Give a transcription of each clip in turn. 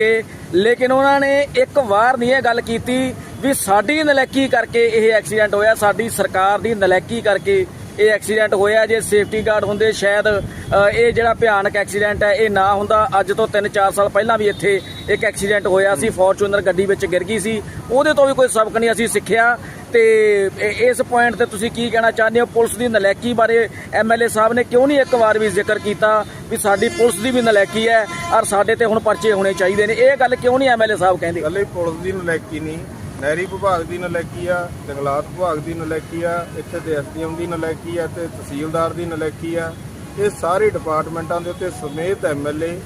ਲੇਕਿਨ ਉਹਨਾਂ ਨੇ ਇੱਕ ਵਾਰ ਨਹੀਂ ਇਹ ਗੱਲ ਕੀਤੀ ਵੀ ਸਾਡੀ ਨਲੈਕੀ ਕਰਕੇ ਇਹ ਐਕਸੀਡੈਂਟ ਹੋਇਆ, ਸਾਡੀ ਸਰਕਾਰ ਦੀ ਨਲੈਕੀ ਕਰਕੇ ਇਹ ਐਕਸੀਡੈਂਟ ਹੋਇਆ ਜੇ ਸੇਫਟੀ ਗਾਰਡ ਹੁੰਦੇ ਸ਼ਾਇਦ ਇਹ ਜਿਹੜਾ ਭਿਆਨਕ ਐਕਸੀਡੈਂਟ ਹੈ ਇਹ ਨਾ ਹੁੰਦਾ। ਅੱਜ ਤੋਂ 3-4 ਸਾਲ ਪਹਿਲਾਂ ਵੀ ਇੱਥੇ ਇੱਕ ਐਕਸੀਡੈਂਟ ਹੋਇਆ ਸੀ। ਫੋਰਚੂਨਰ ਗੱਡੀ ਵਿੱਚ ਗਿਰ ਗਈ ਸੀ। ਉਹਦੇ ਤੋਂ ਵੀ ਕੋਈ ਸਬਕ ਨਹੀਂ ਅਸੀਂ ਸਿੱਖਿਆ। ਤੇ ਇਸ ਪੁਆਇੰਟ ਤੇ ਤੁਸੀਂ ਕੀ ਕਹਿਣਾ ਚਾਹੁੰਦੇ ਹੋ? ਪੁਲਿਸ ਦੀ ਨਲੈਕੀ ਬਾਰੇ ਐਮਐਲਏ ਸਾਹਿਬ ਨੇ ਕਿਉਂ ਨਹੀਂ ਇੱਕ ਵਾਰ ਵੀ ਜ਼ਿਕਰ ਕੀਤਾ ਵੀ ਸਾਡੀ ਪੁਲਿਸ ਦੀ ਵੀ ਨਲੈਕੀ ਹੈ ਔਰ ਸਾਡੇ ਤੇ ਹੁਣ ਪਰਚੇ ਹੋਣੇ ਚਾਹੀਦੇ ਨੇ? ਇਹ ਗੱਲ ਕਿਉਂ ਨਹੀਂ ਐਮਐਲਏ ਸਾਹਿਬ ਕਹਿੰਦੇ? ਇਕੱਲੇ ਪੁਲਿਸ ਦੀ ਨਲੈਕੀ ਨਹੀਂ ਨਹਿਰੀ ਵਿਭਾਗ ਦੀ ਨਲੈਕੀ ਆ, ਜੰਗਲਾਤ ਵਿਭਾਗ ਦੀ ਨਲੈਕੀ ਆ, ਇੱਥੇ ਤੇ ਐਸਡੀਐਮ ਦੀ ਨਲੈਕੀ ਆ ਤੇ ਤਹਿਸੀਲਦਾਰ ਦੀ ਨਲੈਕੀ ਆ। ਇਹ ਸਾਰੇ ਡਿਪਾਰਟਮੈਂਟਾਂ ਦੇ ਉੱਤੇ ਸਮੇਤ ਐਮਐਲਏ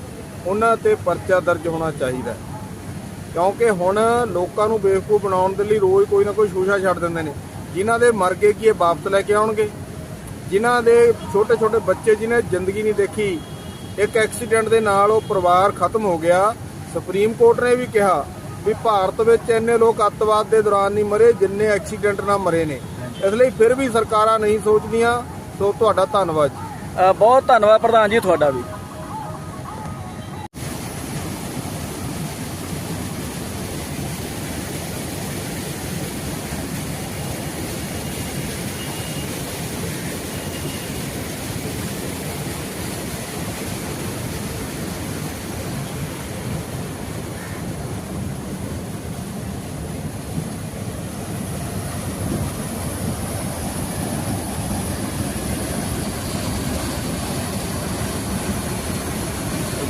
ਉਹਨਾਂ ਤੇ ਪਰਚਾ ਦਰਜ ਹੋਣਾ ਚਾਹੀਦਾ ਕਿਉਂਕਿ ਹੁਣ ਲੋਕਾਂ ਨੂੰ ਬੇਵਕੂਫ ਬਣਾਉਣ ਦੇ ਲਈ ਰੋਜ਼ ਕੋਈ ਨਾ ਕੋਈ ਸ਼ੋਸ਼ਾ ਛੱਡ ਦਿੰਦੇ ਨੇ। ਜਿਨ੍ਹਾਂ ਦੇ ਮਰ ਗਏ ਕੀ ਇਹ ਵਾਪਸ ਲੈ ਕੇ ਆਉਣਗੇ? ਜਿਨ੍ਹਾਂ ਦੇ ਛੋਟੇ ਛੋਟੇ ਬੱਚੇ ਜਿਨ੍ਹਾਂ ਜ਼ਿੰਦਗੀ ਨਹੀਂ ਦੇਖੀ, ਇੱਕ ਐਕਸੀਡੈਂਟ ਦੇ ਨਾਲ ਉਹ ਪਰਿਵਾਰ ਖਤਮ ਹੋ ਗਿਆ। ਸੁਪਰੀਮ ਕੋਰਟ ਨੇ ਵੀ ਕਿਹਾ ਵੀ ਭਾਰਤ ਵਿੱਚ ਇੰਨੇ ਲੋਕ ਅੱਤਵਾਦ ਦੇ ਦੌਰਾਨ ਨਹੀਂ ਮਰੇ, ਜਿੰਨੇ ਐਕਸੀਡੈਂਟ ਨਾਲ ਮਰੇ ਨੇ। ਇਸ ਲਈ ਫਿਰ ਵੀ ਸਰਕਾਰਾਂ ਨਹੀਂ ਸੋਚਦੀਆਂ। ਸੋ ਤੁਹਾਡਾ ਧੰਨਵਾਦ ਜੀ। ਬਹੁਤ ਧੰਨਵਾਦ ਪ੍ਰਧਾਨ ਜੀ, ਤੁਹਾਡਾ ਵੀ।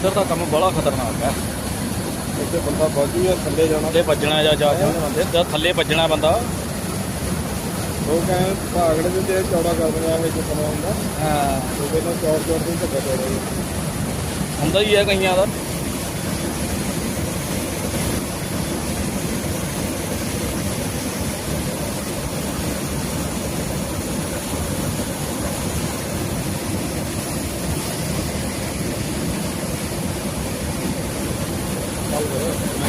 ਇੱਧਰ ਦਾ ਕੰਮ ਬੜਾ ਖਤਰਨਾਕ ਹੈ। ਇੱਥੇ ਬੰਦਾ ਬਾਜੂ ਜਾਂ ਥੱਲੇ ਜਾਣਾ। ਥੱਲੇ ਭੱਜਣਾ ਜਾਂ ਜਾ ਬੰਦੇ ਜਦ ਥੱਲੇ ਭੱਜਣਾ ਬੰਦਾ। ਉਹ ਕਹਿੰਦੇ ਭਾਗੜੇ ਦੇ ਤੇ ਚੌੜਾ ਕਰ ਦਿੰਦਾ ਇਹ ਜੋ ਸਮਾਂ ਹੁੰਦਾ ਹਾਂ। ਉਹ ਕਹਿੰਦਾ ਚੌੜ ਚੌੜ ਦੇ ਧੱਕਾ ਚੌੜਾ ਹੁੰਦਾ ਹੀ ਹੈ ਕਈਆਂ ਦਾ। Yeah.